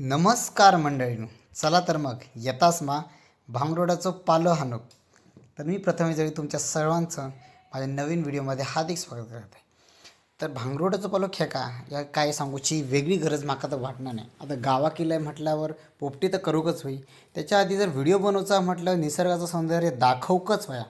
नमस्कार मंडळीनो चला तर मग येताच मा भांगरोडाचं पालं हानूक तर मी प्रथमे जरी तुमच्या सर्वांचं माझ्या नवीन व्हिडिओमध्ये हार्दिक स्वागत करत. आहे तर भांगरोडाचं पालो खेका या काय सांगूची वेगळी गरज माका तर वाटणार नाही. आता गावा किल्ला म्हटल्यावर पोपटी तर करूकच होई. त्याच्या आधी जर व्हिडिओ बनवचा म्हटलं निसर्गाचं सौंदर्य दाखवकच व्हाया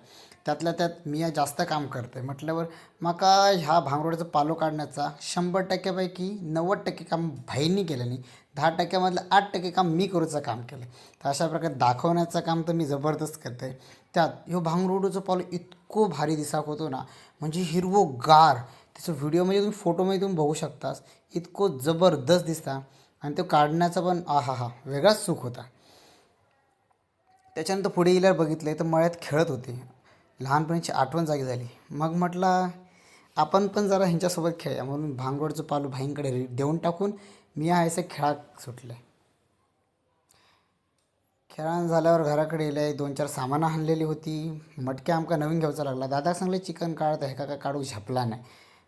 त्यातल्या त्यात मी या जास्त काम करते म्हटल्यावर माका ह्या भांगरोडाचं पालो काढण्याचा शंभर टक्क्यापैकी नव्वद टक्के काम भाईंनी केलं नाही दहा टक्क्यामधलं आठ टक्के काम मी करूचं काम केलं. तर अशा प्रकारे दाखवण्याचं काम तर मी जबरदस्त करते त्यात ह्यो भांगरोडूचं पालो इतकं भारी दिसाक होतो ना म्हणजे हिरवो गार त्याचं व्हिडिओमध्ये तुम्ही फोटोमध्ये तुम्ही बघू शकतास इतकं जबरदस्त दिसता. आणि तो काढण्याचा पण आहा हा वेगळाच सुख होता. त्याच्यानंतर पुढे गेल्यावर बघितलं तर मळ्यात खेळत होते. लहानपणीची आठवण जागी झाली. मग म्हटलं आपण पण जरा ह्यांच्यासोबत खेळूया. म्हणून भांगोडचं पालू भाईंकडे देऊन टाकून मी आहे खेळात सुटले. खेळान झाल्यावर घराकडे येले दोन चार सामानं आणलेली होती. मटके आमका नवीन घेऊचा लागला. दादा सांगले चिकन काढत आहे का काय काढू झपला नाही.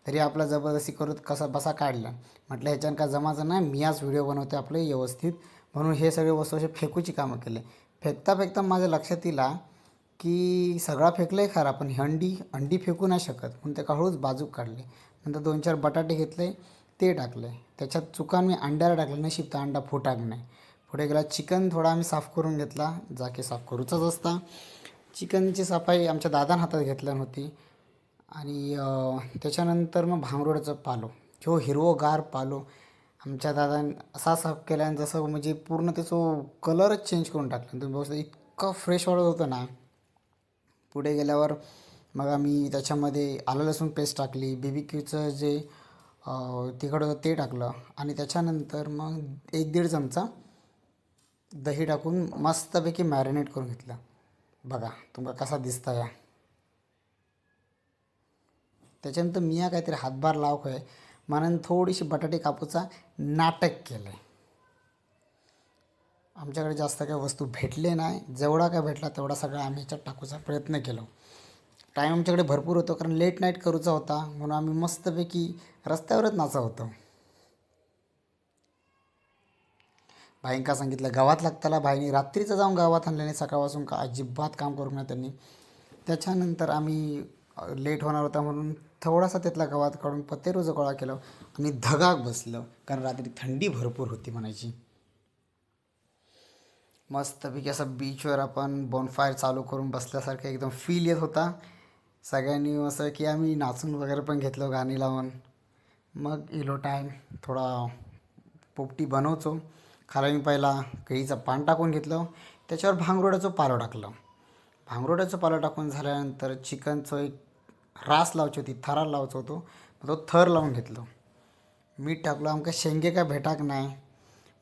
तरी आपला जबरदस्ती करत कसा बसा काढला. म्हटलं ह्याच्यानं का जमाचं नाही. मी आज व्हिडिओ बनवते आपले व्यवस्थित. म्हणून हे सगळे वस्तू असे फेकूची कामं केले. फेकता फेकता माझ्या लक्षात येला की सगळा फेकलं आहे खरा पण ही अंडी अंडी फेकू नाही शकत. म्हणून ते हळूच बाजूक काढले. नंतर दोन चार बटाटे घेतले ते टाकले. त्याच्यात चुकान मी अंड्याला टाकलं नशीब तर अंडा फुटाक नाही. पुढे गेला चिकन थोडा आम्ही साफ करून घेतला. जाके साफ करूचाच असता. चिकनची सफाई आमच्या दादान हातात घेतल्या होती आणि त्याच्यानंतर मग भांगरोडाचं पालो. जो हिरवोगार पालो आमच्या दादाने असा साफ केला आणि जसं म्हणजे पूर्ण त्याचं कलरच चेंज करून टाकला. तुम्ही बघू इतका इतकं फ्रेश वाटत होतं ना. पुढे गेल्यावर मग आम्ही त्याच्यामध्ये आलं लसूण पेस्ट टाकली बीबी क्यूचं जे तिखट होतं ते टाकलं आणि त्याच्यानंतर मग एक दीड चमचा दही टाकून मस्तपैकी मॅरिनेट करून घेतलं. बघा तुमका कसा दिसता या त्याच्यानंतर मी या काहीतरी हातभार लावतोय. आहे म्हणून थोडीशी बटाटे कापूचा नाटक केलं आहे आमच्याकडे जास्त काही वस्तू भेटले नाही. जेवढा काय भेटला तेवढा सगळा आम्ही ह्याच्यात टाकूचा प्रयत्न केलो. टाईम आमच्याकडे भरपूर होतो कारण लेट नाईट करूचा होता. म्हणून आम्ही मस्तपैकी रस्त्यावरच नाचा होतो. भाईंका सांगितलं गावात लागताला भाईनी. रात्रीचं जाऊन गावात आणल्याने सकाळपासून का अजिबात काम करू नये त्यांनी. त्याच्यानंतर आम्ही लेट होणार होता म्हणून थोडासा त्यातला गावात काढून पत्तेरोजं गोळा केलं आणि धगाक बसलं. कारण रात्री थंडी भरपूर होती म्हणायची. मस्तपैकी असं बीचवर आपण बॉनफायर चालू करून बसल्यासारखं एकदम फील येत होता. सगळ्यांनी असं की आम्ही नाचून वगैरे पण घेतलं गाणी लावून. मग इलो टाईम थोडा पोपटी बनवचो खाला मी पहिला केळीचं पान टाकून घेतलं. त्याच्यावर भांगरोड्याचं पालो टाकलं. भांगरोड्याचं पालं टाकून झाल्यानंतर चिकनचं एक रास लावची होती थरार लावचो होतो. मग तो थर लावून घेतलं. मीठ टाकलं आमका शेंगे काय भेटाक नाही.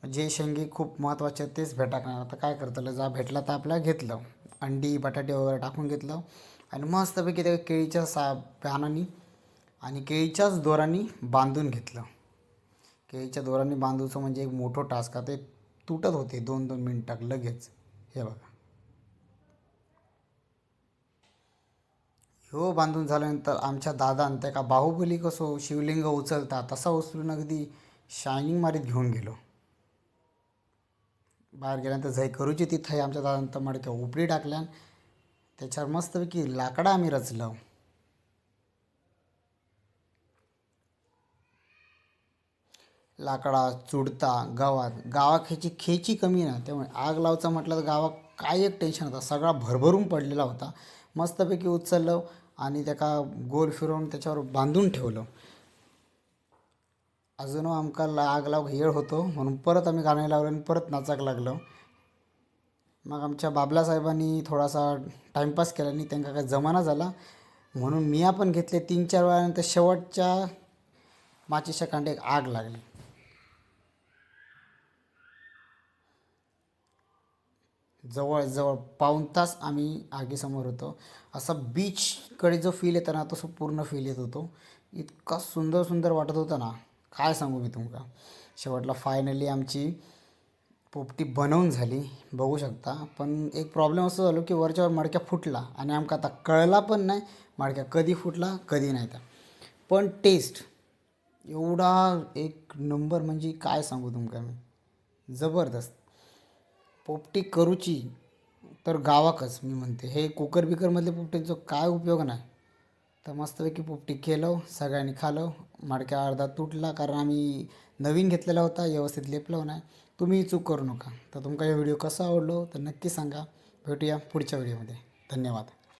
जे शेंगे खूप महत्त्वाचे आहेत तेच भेटाकणार. नाही आता काय करतलं जा भेटला तर आपल्या घेतलं. अंडी बटाटे वगैरे टाकून घेतलं. आणि मस्तपैकी त्या केळीच्या सा पानांनी आणि केळीच्याच दोरांनी बांधून घेतलं. केळीच्या दोरांनी बांधूचं म्हणजे एक मोठं टास्क. आहे ते तुटत होते दोन दोन मिनटात लगेच. हे बघा. हो बांधून झाल्यानंतर आमच्या दादान त्या का बाहुबली कसो शिवलिंग उचलता तसा उचलून अगदी शायनिंग मारीत घेऊन गेलो. बाहेर गेल्यानंतर झै करूची तिथं आमच्या दादांतर मडक्या उपडी टाकल्यान. त्याच्यावर मस्तपैकी लाकडं आम्ही रचलं. लाकडा चुडता गावात गावात ह्याची खेची कमी ना त्यामुळे आग लावचं म्हटलं तर गावात काय एक टेन्शन होता. सगळा भरभरून पडलेला होता. मस्तपैकी उचललं आणि त्याका गोल फिरवून त्याच्यावर बांधून ठेवलं. अजून आमका ला- आग लावक येळ होतो. म्हणून परत आम्ही गाणे लावलं आणि परत नाचाक लागलो. मग आमच्या बाबला साहेबांनी थोडासा टाईमपास केला आणि त्यांना काय जमाना झाला. म्हणून मिया पण घेतले तीन चार वेळानंतर शेवटच्या माचीच्या कांड्याक आग लागली. जवळजवळ पाऊण तास आम्ही आगीसमोर होतो. असा बीचकडे जो फील येतो ना तो पूर्ण फील येत होतो. इतका सुंदर सुंदर वाटत होतं ना. काय सांगू मी तुमका? शेवटला फायनली आमची पोपटी बनवून झाली बघू शकता. पण एक प्रॉब्लेम असं झालो की वरच्यावर मडक्या फुटला आणि आमका आता कळला पण नाही मडक्या कधी फुटला कधी नाही त्या पण टेस्ट एवढा एक नंबर म्हणजे काय सांगू तुमका मी? जबरदस्त. पोपटी करूची तर गावाकच मी म्हणते. हे कुकर बिकरमधले पोपटींचा काय उपयोग नाही. तर मस्तपैकी पोपटी केलं सगळ्यांनी खालं मडक्या अर्धा तुटला कारण आम्ही नवीन घेतलेला होता व्यवस्थित लेपलो नाही. तुम्ही चूक करू नका. तर तुमका हे व्हिडिओ कसा आवडलो तर नक्की सांगा. भेटूया पुढच्या व्हिडिओमध्ये. धन्यवाद.